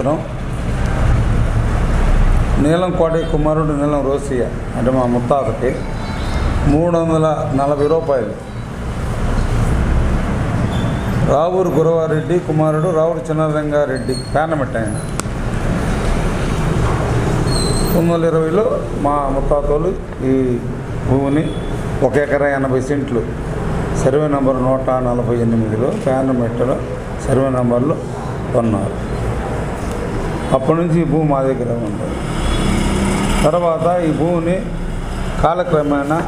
సంవత్సరం నీలం కోటి కుమారుడు నీలం రోసియ అంటే మా ముత్తాతకి మూడు వందల నలభై రూపాయలు. రావూరు గురవారెడ్డి కుమారుడు రావూరు చిన్నరంగారెడ్డి పేనమెట్ ఆయన. తొమ్మిది వందల ఇరవైలో మా ముత్తాతలు ఈ భూమిని ఒక ఎకరా ఎనభై సెంట్లు సర్వే నెంబర్ నూట నలభై ఎనిమిదిలో పేనమెట్టలో సర్వే నెంబర్లు కొన్నారు. అప్పటి నుంచి ఈ భూమి మా దగ్గర ఉంది తర్వాత ఈ భూమిని కాలక్రమేణా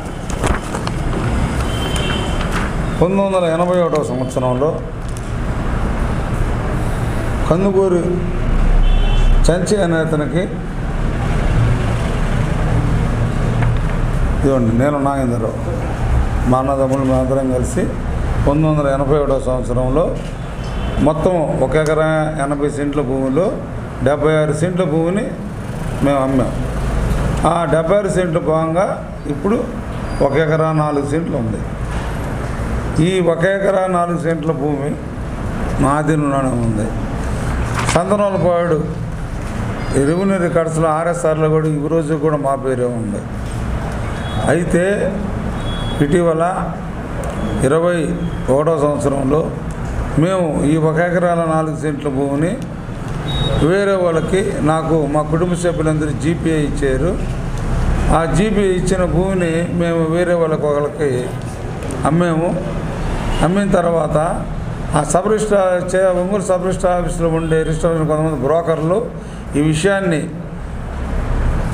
పంతొమ్మిది వందల ఎనభై ఒకటో సంవత్సరంలో కందుకూరి చంచి అనే అతనికి ఇదిగోండి నేను నాగేంద్రరావు మా అన్నదమ్ములు మేమందరం కలిసి పంతొమ్మిది వందల ఎనభై ఒకటో సంవత్సరంలో మొత్తం ఒక ఎకరా ఎనభై సెంట్ల భూమిలో డెబ్బై ఆరు సెంట్ల భూమిని మేము అమ్మాం. ఆ డెబ్బై ఆరు సెంట్ల భాగంగా ఇప్పుడు ఒక ఎకరా నాలుగు సెంట్లు ఉంది. ఈ ఒక ఎకరా నాలుగు సెంట్ల భూమి మా ఉంది. సంతనోలపాడు రెవెన్యూ రికార్డ్స్లో ఆర్ఎస్ఆర్లో కూడా ఈ రోజు కూడా మా పేరే ఉంది. అయితే ఇటీవల ఇరవై ఒకటో సంవత్సరంలో మేము ఈ ఒక ఎకరాల నాలుగు సెంట్ల భూమిని వేరే వాళ్ళకి నాకు మా కుటుంబ సభ్యులందరూ జీపీఐ ఇచ్చారు. ఆ జీపీ ఇచ్చిన భూమిని మేము వేరే వాళ్ళకి ఒకళ్ళకి అమ్మాము. అమ్మిన తర్వాత ఆ sub registrar Ongur sub registrar ఆఫీస్లో ఉండే రిజిస్ట్రేషన్ కొంతమంది బ్రోకర్లు ఈ విషయాన్ని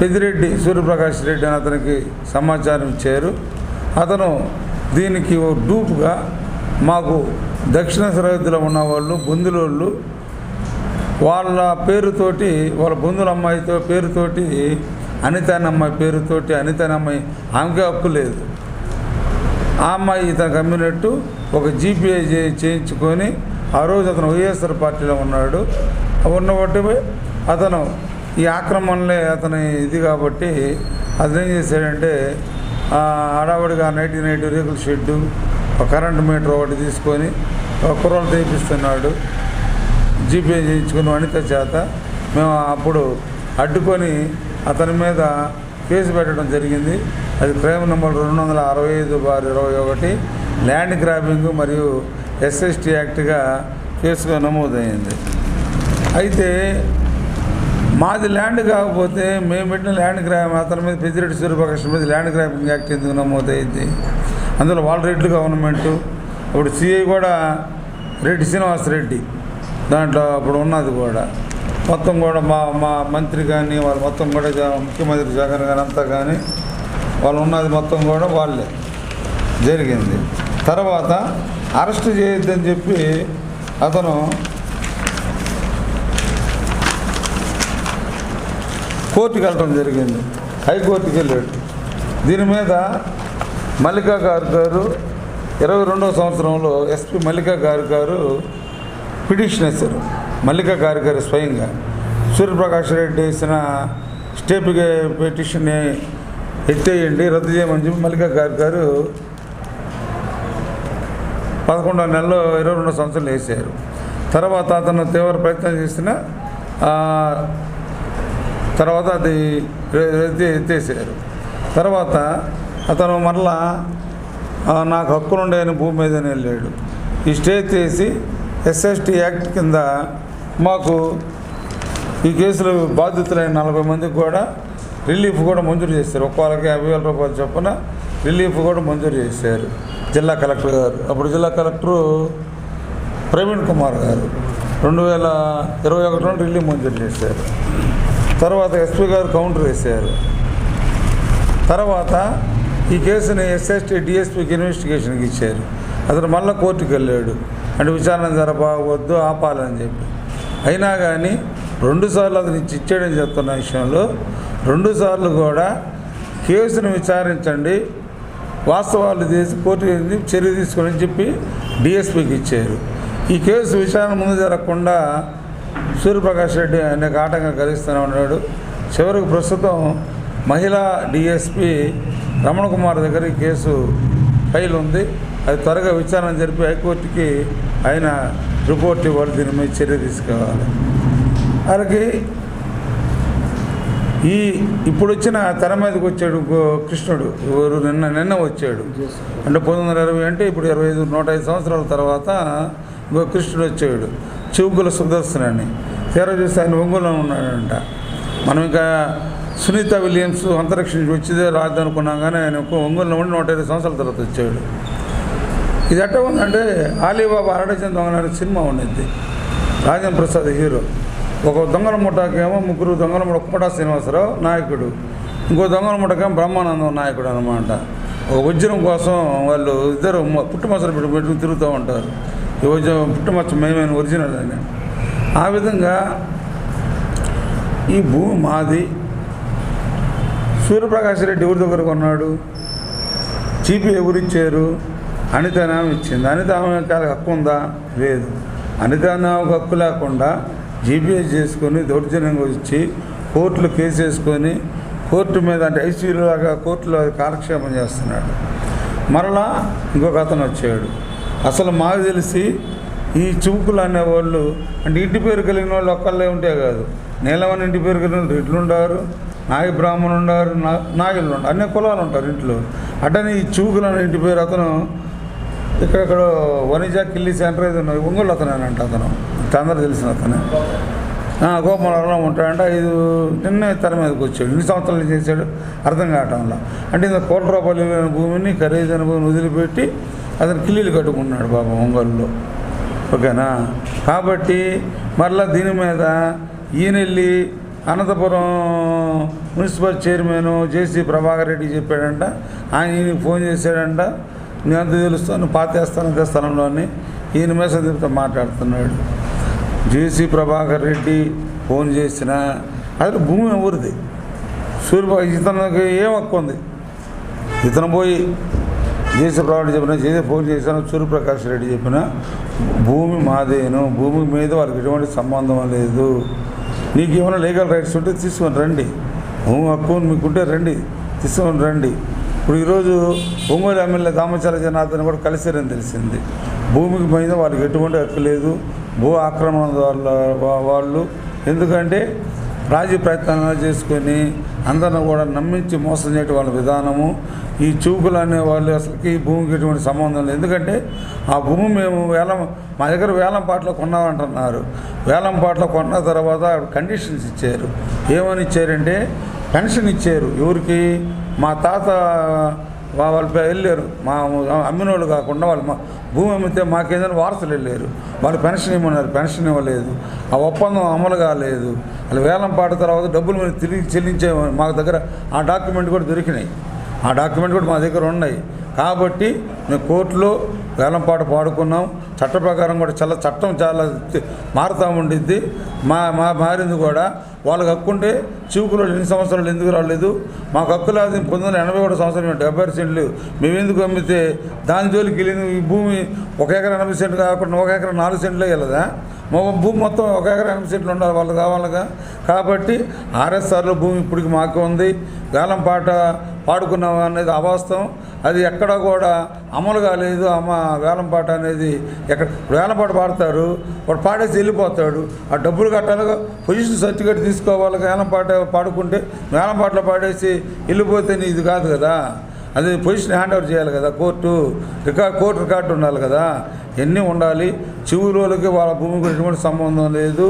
పెద్దిరెడ్డి సూర్యప్రకాష్ రెడ్డి అని అతనికి సమాచారం ఇచ్చారు. అతను దీనికి ఓ డూప్గా మాకు దక్షిణ సరిహద్దులో ఉన్న వాళ్ళు బొందులోళ్ళు వాళ్ళ పేరుతోటి వాళ్ళ బంధువుల అమ్మాయితో పేరుతోటి అనితానమ్మాయి అమ్మాయి పేరుతోటి అనితానమ్మాయి అమ్మాయి ఆమెకే హక్కు లేదు. ఆ అమ్మాయి ఇతను కమ్మినట్టు ఒక జీపీఐ చే- చేయించుకొని ఆ రోజు అతను వైఎస్ఆర్ పార్టీలో ఉన్నాడు. ఉన్నబట్టి అతను ఈ ఆక్రమణలే అతని ఇది కాబట్టి అతను ఏం చేశాడంటే ఆ, హడావుడిగా నైటీ రేకుల షెడ్డు ఒక కరెంట్ మీటర్ ఒకటి తీసుకొని ఒక కుర్రలు తెప్పిస్తున్నాడు. జీపే చేయించుకుని అనిత చేత మేము అప్పుడు అడ్డుకొని అతని మీద కేసు పెట్టడం జరిగింది. అది క్రైమ్ నెంబర్ రెండు వందల అరవై ఐదు బార్ ఇరవై ఒకటి ల్యాండ్ గ్రాబింగ్ మరియు ఎస్ఎస్టీ యాక్ట్గా కేసుగా నమోదైంది. అయితే మాది ల్యాండ్ కాకపోతే మేము పెట్టిన ల్యాండ్ గ్రాబ్ అతని మీద పెద్దిరెడ్డి సూర్యప్రకాష్ మీద ల్యాండ్ గ్రాబింగ్ యాక్ట్ ఎందుకు నమోదైంది? అందులో వాళ్ళ రెడ్డి గవర్నమెంటు ఇప్పుడు సిఐ కూడా రెడ్డి శ్రీనివాస్ రెడ్డి దాంట్లో అప్పుడు ఉన్నది కూడా. మొత్తం కూడా మా మా మంత్రి కానీ వాళ్ళు మొత్తం కూడా జ- ముఖ్యమంత్రి జగన్ గారు అంతా కానీ వాళ్ళు ఉన్నది మొత్తం కూడా వాళ్ళే. జరిగింది. తర్వాత అరెస్ట్ చేయొద్దని చెప్పి అతను కోర్టుకి వెళ్ళడం జరిగింది. హైకోర్టుకి వెళ్ళాడు. దీని మీద మల్లికా గారు గారు ఇరవై రెండవ సంవత్సరంలో ఎస్పీ మల్లికా గారు గారు పిటిషన్ వేశారు మల్లికా గారు గారు స్వయంగా. సూర్యప్రకాష్ రెడ్డి వేసిన స్టేప్ పిటిషన్ని ఎత్తేయండి రద్దు చేయమని చెప్పి మల్లికా గారి గారు పదకొండో నెలలో ఇరవై రెండు సంవత్సరాలు వేసారు తర్వాత అతను తీవ్ర ప్రయత్నం చేసిన తర్వాత అది ఎత్తేసారు తర్వాత అతను మరలా నాకు హక్కులుండేని భూమి మీదనే వెళ్ళాడు. ఈ స్టే చేసి ఎస్ఎస్టీ యాక్ట్ కింద మాకు ఈ కేసులో బాధితులైన నలభై మందికి కూడా రిలీఫ్ కూడా మంజూరు చేశారు. ఒక్కొక్కరికి యాభై వేల రూపాయలు చొప్పున రిలీఫ్ కూడా మంజూరు చేశారు జిల్లా కలెక్టర్ గారు. అప్పుడు జిల్లా కలెక్టరు ప్రవీణ్ కుమార్ గారు రెండు వేల ఇరవై ఒకటిలో రిలీఫ్ మంజూరు చేశారు. తర్వాత ఎస్పీ గారు కౌంటర్ వేశారు. తర్వాత ఈ కేసుని ఎస్ఎస్టీ డిఎస్పీకి ఇన్వెస్టిగేషన్కి ఇచ్చారు. అతను మళ్ళీ కోర్టుకు వెళ్ళాడు అంటే విచారణ జరపవద్దు ఆపాలని చెప్పి. అయినా కానీ రెండుసార్లు అతను ఇచ్చి ఇచ్చేయడం చెప్తున్న విషయంలో రెండుసార్లు కూడా కేసును విచారించండి వాస్తవాలు తీసి కోర్టు చర్య తీసుకొని చెప్పి డిఎస్పీకి ఇచ్చారు. ఈ కేసు విచారణ ముందు జరగకుండా సూర్యప్రకాష్ రెడ్డి అనేక ఆటంకం కలిగిస్తూనే ఉన్నాడు. చివరికి ప్రస్తుతం మహిళా డిఎస్పీ రమణ కుమార్ దగ్గర ఈ కేసు ఫైల్ ఉంది. అది త్వరగా విచారణ జరిపి హైకోర్టుకి ఆయన రిపోర్ట్ ఇవ్వాలి దీని మీద చర్య తీసుకోవాలి. వాళ్ళకి ఈ ఇప్పుడు వచ్చిన తెర మీదకి వచ్చాడు కృష్ణుడు. ఎవరు నిన్న నిన్న వచ్చాడు. అంటే పంతొమ్మిది వందల ఇరవై అంటే ఇప్పుడు ఇరవై ఐదు నూట ఐదు సంవత్సరాల తర్వాత ఇంకో కృష్ణుడు వచ్చాడు. చివుకుల సుదర్శనాన్ని అని తీరా చూస్తే ఆయన ఒంగోలులో ఉన్నాడంట. మనం ఇంకా సునీత విలియమ్స్ అంతరిక్షం నుంచి వచ్చిదే రాదు అనుకున్నాం కానీ ఆయన ఒక్క ఒంగోలులో ఉండి నూట ఇరవై సంవత్సరాల తర్వాత వచ్చాడు. ఇది ఎట్ట ఉందంటే ఆలీబాబా అరడచిన దొంగ అనే సినిమా ఉండింది. రాజేంద్ర ప్రసాద్ హీరో. ఒక దొంగల ముఠాకేమో ముగ్గురు దొంగల ముఠ కుప్పటా శ్రీనివాసరావు నాయకుడు. ఇంకో దొంగల ముఠకేమో బ్రహ్మానందం నాయకుడు అనమాట ఒక వజ్రం కోసం వాళ్ళు ఇద్దరు పుట్టుమచ్చలు పెట్టు పెట్టుకుని తిరుగుతూ ఉంటారు. ఈ వజ్రం పుట్టుమచ్చ మేమైన ఒరిజినల్ అని. ఆ విధంగా ఈ భూమి మాది. సూర్యప్రకాష్ రెడ్డి ఎవరి దగ్గర కొన్నాడు? చీపీ ఎవరిచ్చారు అనిత నామం ఇచ్చింది. అనిత ఆమెకి హక్కు ఉందా? లేదు. అనిత నామకు హక్కు లేకుండా జీపీఎస్ చేసుకొని దౌర్జన్యంగా వచ్చి కోర్టులో కేసు వేసుకొని కోర్టు మీద అంటే ఐసీయూలో లాగా కోర్టులో కాలక్షేపం చేస్తున్నాడు. మరలా ఇంకొక అతను వచ్చాడు. అసలు మాకు తెలిసి ఈ చువుకులు అనేవాళ్ళు అంటే ఇంటి పేరు కలిగిన వాళ్ళు ఒక్కళ్ళే ఉంటే కాదు. నీలమని ఇంటి పేరు కలిగిన రెడ్లు ఉండారు నాగి బ్రాహ్మణులు ఉండారు నా- నాయుళ్ళు ఉంటారు అన్ని కులాలు ఉంటారు ఇంట్లో. అట్టని ఈ చూకులు అనే ఇంటి పేరు అతను ఇక్కడెక్కడ వనిజా కిల్లి సెంటర్ ఏదో ఉన్నాయి ఒంగోలు అతనేనంట అతను. అందరూ తెలిసిన అతనే. గోపాలంలో గోపాలలో ఉంటాడంట. ఐదు నిన్న తన మీదకి వచ్చాడు. ఇన్ని సంవత్సరాలు చేశాడు. అర్థం కావటంలో. అంటే ఇంత కోట్ల రూపాయలు భూమిని ఖరీదైన భూమిని వదిలిపెట్టి అతను కిల్లీలు కట్టుకున్నాడు బాబా ఒంగోలులో. ఓకేనా? కాబట్టి మరలా దీని మీద ఈయన వెళ్ళి Anantapuram municipal chairman JC Prabhakar Reddy చెప్పాడంట. ఆయన ఈయనకి ఫోన్ చేశాడంట. నేను అంత తెలుస్తాను? పాతేస్తాను అదే స్థలంలోని ఈయన మీద తిరుగుతూ మాట్లాడుతున్నాడు. జేసీ ప్రభాకర్ రెడ్డి ఫోన్ చేసిన అసలు భూమి ఎవరిది సూర్యబాబు ఇతనికి ఏం హక్కు ఉంది? ఇతను పోయి జేసీ ప్రభాకర్ చెప్పిన జేసీ ఫోన్ చేశాను సూర్యప్రకాష్ రెడ్డి చెప్పిన భూమి మాదేను భూమి మీద వాళ్ళకి ఎటువంటి సంబంధం లేదు. నీకు ఏమైనా లీగల్ రైట్స్ ఉంటే తీసుకొని రండి. భూమి హక్కు మీకుంటే రండి. తీసుకొని రండి. ఇప్పుడు ఈరోజు ఒంగోలు ఎమ్మెల్యే దామచల జనార్దన్ కూడా కలిసారని తెలిసింది. భూమికి మీద వాళ్ళకి ఎటువంటి హక్కు లేదు. భూ ఆక్రమణ వాళ్ళ వాళ్ళు. ఎందుకంటే రాజీ ప్రయత్నాలు చేసుకొని అందరిని కూడా నమ్మించి మోసం చేయటం వాళ్ళ విధానము. ఈ చూపులు అనే వాళ్ళు అసలుకి ఈ భూమికి ఎటువంటి సంబంధం లేదు. ఎందుకంటే ఆ భూమి మేము వేలం మా దగ్గర వేలం పాటలో కొన్నామంటున్నారు. వేలం పాటలో కొన్న తర్వాత కండిషన్స్ ఇచ్చారు. ఏమని ఇచ్చారంటే పెన్షన్ ఇచ్చారు ఎవరికి? మా తాత వాళ్ళ వెళ్ళారు. మా అమ్మిన వాళ్ళు కాకుండా వాళ్ళు మా భూమి అమ్మితే మాకేదైనా వారసులు వెళ్ళారు. వాళ్ళు పెన్షన్ ఇవ్వమన్నారు పెన్షన్ ఇవ్వలేదు. ఆ ఒప్పందం అమలు కాలేదు. వాళ్ళు వేలం పాట తర్వాత డబ్బులు మేము తిరిగి చెల్లించే మా దగ్గర ఆ డాక్యుమెంట్ కూడా దొరికినాయి. ఆ డాక్యుమెంట్ కూడా మా దగ్గర ఉన్నాయి. కాబట్టి మేము కోర్టులో వేలంపాట పాడుకున్నాం. చట్ట ప్రకారం కూడా చాలా చట్టం చాలా మారుతూ ఉండిద్ది. మా మా మారింది కూడా. వాళ్ళకి హక్కు ఉంటే చూపులో ఎన్ని సంవత్సరాలు ఎందుకు రాలేదు? మాకు హక్కు లేదు పంతొమ్మిది వందల ఎనభై ఒకటి సంవత్సరం డెబ్బై సెంట్లు మేము ఎందుకు అమ్మితే దాని జోలికి వెళ్ళింది? ఈ భూమి ఒక ఎకరా ఎనభై సెంట్లు కాకుండా ఒక ఎకరా నాలుగు సెంట్లే వెళ్ళదా? మా భూమి మొత్తం ఒక ఎకరా ఎనభై సెంట్లు ఉండాలి వాళ్ళు కావాలిగా. కాబట్టి ఆర్ఎస్ఆర్లో భూమి ఇప్పటికి మాకు ఉంది. గాలం పాట పాడుకున్నాం అనేది అవాస్తవం. అది ఎక్కడ కూడా అమలు కాలేదు అమ్మ వేలంపాట అనేది ఎక్కడ వేలంపాట పాడతారు. వాడు పాడేసి వెళ్ళిపోతాడు. ఆ డబ్బులు కట్టాలి. పొజిషన్ సర్టిఫికేట్ తీసుకోవాలి. వేలం పాట పాడుకుంటే వేలంపాటలో పాడేసి వెళ్ళిపోతే నీ ఇది కాదు కదా. అది పొజిషన్ హ్యాండ్ ఓవర్ చేయాలి కదా కోర్టు రికార్డ్ కోర్టు రికార్డు ఉండాలి కదా. ఎన్ని ఉండాలి? చివులోకి వాళ్ళ భూమికి ఎటువంటి సంబంధం లేదు.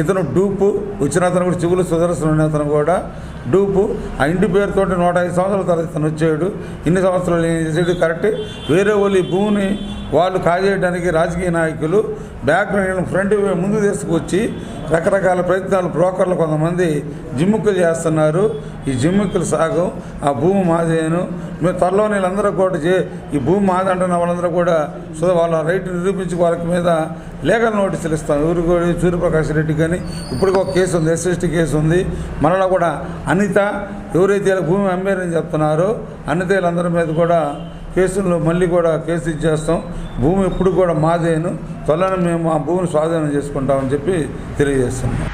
ఇతను డూపు వచ్చిన అతను కూడా చివులు సుదర్శన అతను కూడా డూపు. ఆ ఇంటి పేరుతో నూట ఐదు సంవత్సరాల తర్వాత ఇతను వచ్చాడు. ఇన్ని సంవత్సరాలు ఏం చేసాడు కరెక్ట్ వేరే వాళ్ళు ఈ భూమిని వాళ్ళు కాజేయడానికి రాజకీయ నాయకులు బ్యాక్గ్రౌండ్ ఫ్రంట్ ముందు తీసుకొచ్చి రకరకాల ప్రయత్నాలు బ్రోకర్లు కొంతమంది జిమ్ముక్కులు చేస్తున్నారు. ఈ జిమ్ముక్కులు సాగం ఆ భూమి మాదేను. మేము త్వరలో వీళ్ళందరూ కూడా చే ఈ భూమి మాది అంటున్న వాళ్ళందరూ కూడా సో వాళ్ళ రైట్ నిరూపించి వాళ్ళకి మీద లీగల్ నోటీసులు ఇస్తాం ఎవరు కూడా సూర్యప్రకాష్ రెడ్డి కానీ ఇప్పటికి ఒక కేసు ఉంది ఎస్ఎస్టీ కేసు ఉంది. మరలా కూడా అనిత ఎవరైతే భూమి అమ్మారని చెప్తున్నారో అనిత వీళ్ళందరి మీద కూడా కేసుల్లో మళ్ళీ కూడా కేసు ఇచ్చేస్తాం. భూమి ఎప్పుడు కూడా మాదేను. త్వరలో మేము ఆ భూమిని స్వాధీనం చేసుకుంటామని చెప్పి తెలియజేస్తున్నాం.